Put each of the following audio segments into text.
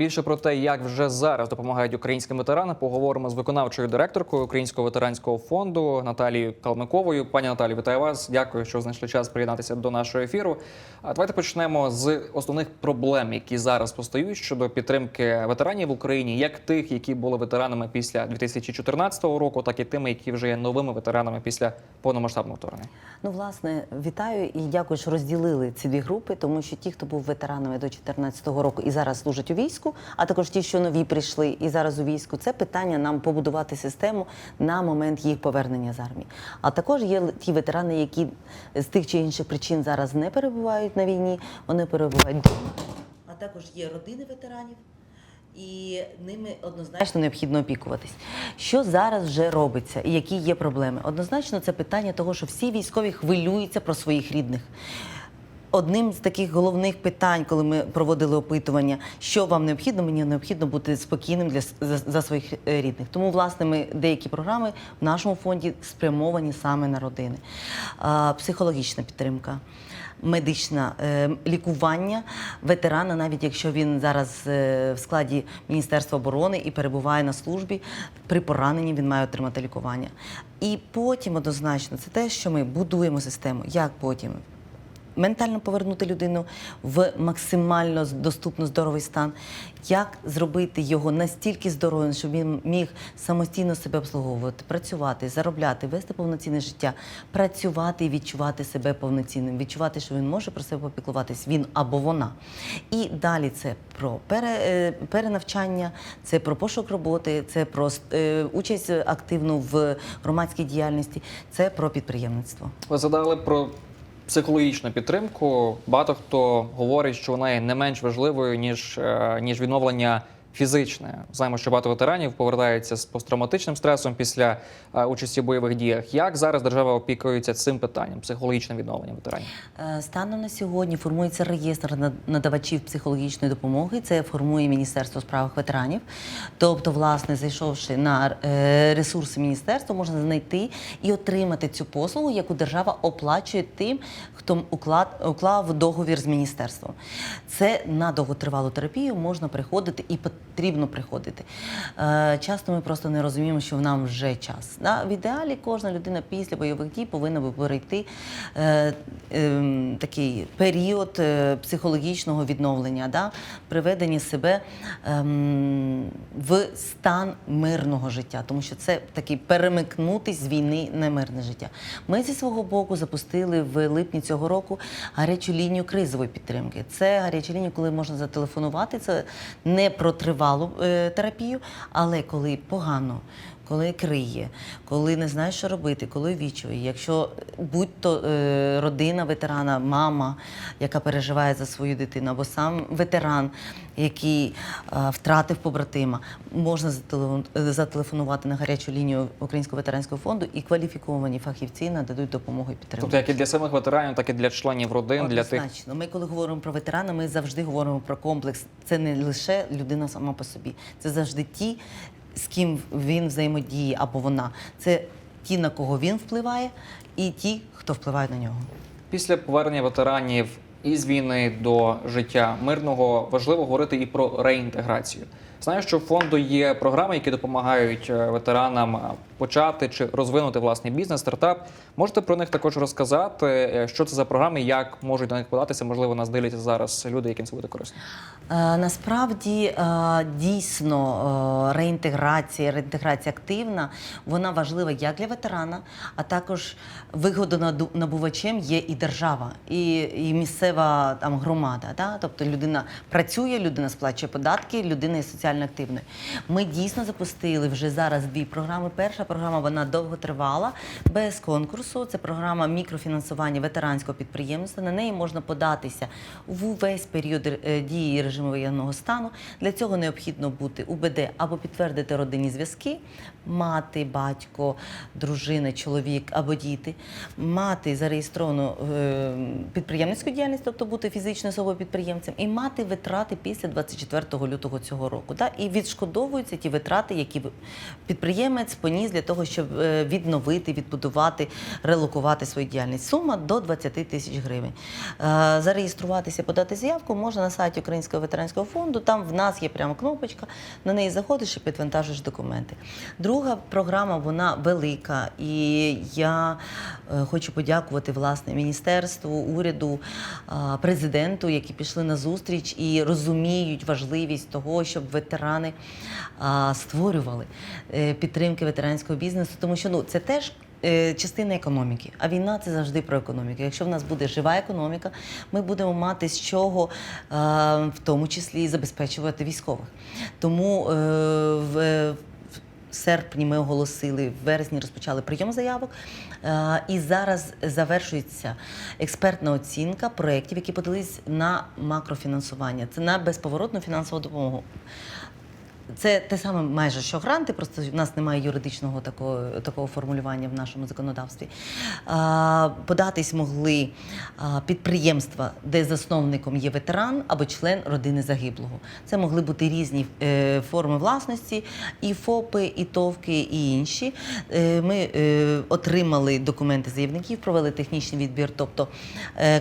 більше про те, як вже зараз допомагають українським ветеранам, поговоримо з виконавчою директоркою Українського ветеранського фонду Наталією Калмиковою. Пані Наталі, вітаю вас. Дякую, що знайшли час приєднатися до нашого ефіру. А давайте почнемо з основних проблем, які зараз постають щодо підтримки ветеранів в Україні, як тих, які були ветеранами після 2014 року, так і тими, які вже є новими ветеранами після повномасштабного вторгнення. Ну, власне, вітаю і дякую, що розділили ці дві групи, тому що ті, хто був ветеранами до 2014 року і зараз служать у війську, а також ті, що нові прийшли і зараз у війську, це питання нам побудувати систему на момент їх повернення з армії. А також є ті ветерани, які з тих чи інших причин зараз не перебувають на війні, вони перебувають вдома. А також є родини ветеранів. І ними однозначно необхідно опікуватись. Що зараз вже робиться і які є проблеми? Однозначно, це питання того, що всі військові хвилюються про своїх рідних. Одним з таких головних питань, коли ми проводили опитування, що вам необхідно, мені необхідно бути спокійним для за, за своїх е, рідних. Тому, власне, ми деякі програми в нашому фонді спрямовані саме на родини. А, психологічна підтримка. Медичне лікування ветерана, навіть якщо він зараз е, в складі Міністерства оборони і перебуває на службі, при пораненні він має отримати лікування. І потім однозначно це те, що ми будуємо систему. Як потім? Ментально повернути людину в максимально доступно здоровий стан, як зробити його настільки здоровим, щоб він міг самостійно себе обслуговувати, працювати, заробляти, вести повноцінне життя, працювати і відчувати себе повноцінним, відчувати, що він може про себе попіклуватись, він або вона. І далі це про пере, е, перенавчання, це про пошук роботи, це про е, участь активну в громадській діяльності, це про підприємництво. Ви задали про психологічну підтримку. Багато хто говорить, що вона є не менш важливою ніж, е, ніж відновлення фізичне. Знаємо, що багато ветеранів повертаються з посттравматичним стресом після е, участі в бойових діях. Як зараз держава опікується цим питанням, психологічним відновленням ветеранів? Е, Станом на сьогодні формується реєстр над- надавачів психологічної допомоги. Це формує Міністерство у ветеранів. Тобто, власне, зайшовши на е, ресурси міністерства, можна знайти і отримати цю послугу, яку держава оплачує тим, хто уклад уклав договір з міністерством. Це на довготривалу терапію можна приходити і потрібно приходити. Е, Часто ми просто не розуміємо, що в нам вже час. В ідеалі кожна людина після бойових дій повинна би перейти е, ем, такий період е, психологічного відновлення, приведення себе ем, в стан мирного життя, тому що це такий перемикнутись з війни на мирне життя. Ми зі свого боку запустили в липні цього року гарячу лінію кризової підтримки. Це гаряча лінія, коли можна зателефонувати. Це не про тривалу е, терапію, але коли погано. Коли криє, коли не знаєш, що робити, коли відчує. Якщо будь-то е, родина ветерана, мама, яка переживає за свою дитину, або сам ветеран, який е, втратив побратима, можна зателефон- зателефонувати на гарячу лінію Українського ветеранського фонду, і кваліфіковані фахівці нададуть допомогу і підтримку. Тобто як і для самих ветеранів, так і для членів родин, для тих. Ми, коли говоримо про ветерана, ми завжди говоримо про комплекс. Це не лише людина сама по собі, це завжди ті, з ким він взаємодіє або вона. Це ті, на кого він впливає, і ті, хто впливає на нього. Після повернення ветеранів із війни до життя мирного важливо говорити і про реінтеграцію. Знаю, що в фонду є програми, які допомагають е, ветеранам е, почати чи розвинути власний бізнес, стартап. Можете про них також розказати, е, що це за програми, як можуть до них податися? Можливо, нас дивляться зараз люди, яким це буде корисно. Насправді дійсно реінтеграція, реінтеграція активна, вона важлива як для ветерана, а також вигодонабувачем є і держава, і, і місцева там громада. Да? Тобто людина працює, людина сплачує податки, людина є соціально активною. Ми дійсно запустили вже зараз дві програми. Перша програма вона довго тривала, без конкурсу. Це програма мікрофінансування ветеранського підприємства. На неї можна податися в увесь період е, дії режиму воєнного стану. Для цього необхідно бути УБД або підтвердити родинні зв'язки, мати, батько, дружина, чоловік або діти, мати зареєстровану е, підприємницьку діяльність, тобто бути фізичною особою підприємцем, і мати витрати після 24 лютого цього року. Да? І відшкодовуються ті витрати, які підприємець поніс для того, щоб е, відновити, відбудувати, релокувати свою діяльність. Сума до 20 тисяч гривень. Е, Зареєструватися, подати заявку можна на сайті Українського ветеранського фонду. Там в нас є прямо кнопочка, на неї заходиш і підвантажиш документи. Друга програма вона велика, і я е, хочу подякувати власне міністерству, уряду, президенту, які пішли на зустріч і розуміють важливість того, щоб ветерани створювали е, підтримки ветеранського бізнесу, тому що ну це теж. е, Частина економіки, а війна це завжди про економіку. Якщо в нас буде жива економіка, ми будемо мати з чого, е, в тому числі забезпечувати військових. Тому в серпні ми оголосили, в вересні розпочали прийом заявок. Е, І зараз завершується експертна оцінка проєктів, які подались на макрофінансування. Це на безповоротну фінансову допомогу. Це те саме майже що гранти, просто в нас немає юридичного такого, такого формулювання в нашому законодавстві. Податись могли підприємства, де засновником є ветеран або член родини загиблого. Це могли бути різні е, форми власності, і ФОПи, і ТОВки, і інші. Е, ми е, отримали документи заявників, провели технічний відбір, тобто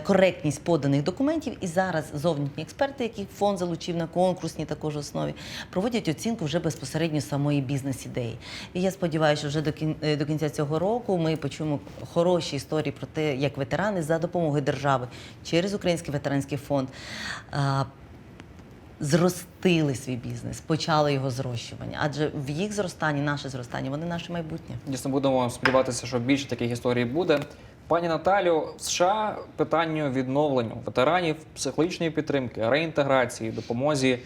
коректність поданих документів. І зараз зовнішні експерти, яких фонд залучив на конкурсній також основі, проводять оцінку вже безпосередньо самої бізнес-ідеї. І я сподіваюся, що вже до кін- е, до кінця цього року ми почуємо хороші історії про те, як ветерани за допомогою держави через Український ветеранський фонд. Зростили свій бізнес, почали його зрощування, адже в їх зростанні, наше зростання, вони наше майбутнє. Дійсно, будемо сподіватися, що більше таких історій буде. Пані Наталю, в США питанню відновленню ветеранів, психологічної підтримки, реінтеграції, допомозі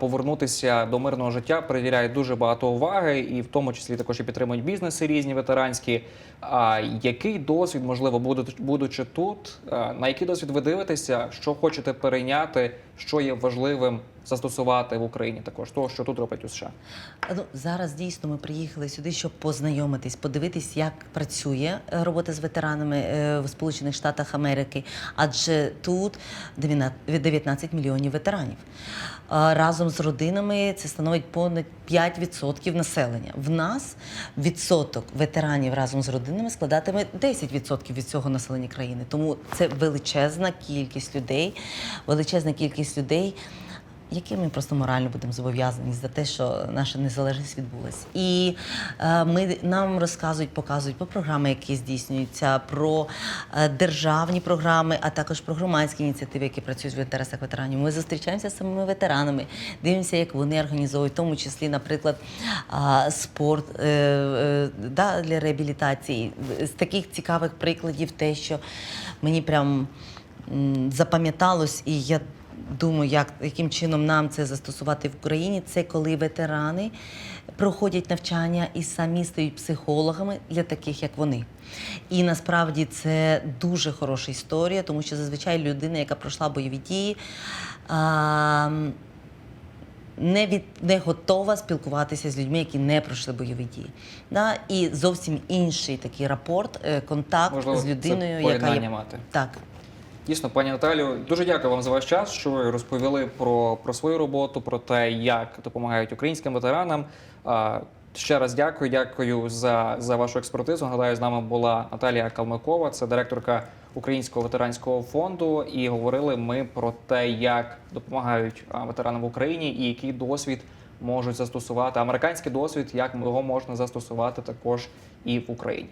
повернутися до мирного життя приділяють дуже багато уваги, і в тому числі також і підтримують бізнеси різні ветеранські. А який досвід, можливо, будучи тут, на який досвід ви дивитеся, що хочете перейняти, що є важливим застосувати в Україні, також того, що тут роблять у США? Ну, зараз дійсно ми приїхали сюди, щоб познайомитись, подивитись, як працює е, робота з ветеранами е, в Сполучених Штатах Америки, адже тут 19 19 мільйонів ветеранів. Разом з родинами це становить понад 5% населення. В нас відсоток ветеранів разом з родинами складатиме 10% від цього населення країни. Тому це величезна кількість людей, величезна кількість людей яким ми просто морально будемо зобов'язані за те, що наша незалежність відбулася. І е, ми нам розказують, показують про програми, які здійснюються, про е, державні програми, а також про громадські ініціативи, які працюють в інтересах ветеранів. Ми зустрічаємося з самими ветеранами, дивимося, як вони організовують, в тому числі, наприклад, а, спорт е, е, да, для реабілітації. З таких цікавих прикладів, те, що мені прям запам'яталось, і я думаю, як, яким чином нам це застосувати в Україні, це коли ветерани проходять навчання і самі стають психологами для таких, як вони. І насправді це дуже хороша історія, тому що зазвичай людина, яка пройшла бойові дії, а, не, від, не готова спілкуватися з людьми, які не пройшли бойові дії. Да? І зовсім інший такий рапорт, е, контакт Можливо, з це людиною, яка поєднання є мати. так. Дійсно, пані Наталю, дуже дякую вам за ваш час, що ви розповіли про, про свою роботу, про те, як допомагають українським ветеранам. Ще раз дякую, дякую за, за вашу експертизу. Нагадаю, з нами була Наталія Калмикова, це директорка Українського ветеранського фонду. І говорили ми про те, як допомагають ветеранам в Україні і який досвід можуть застосувати. Американський досвід, як його можна застосувати також і в Україні.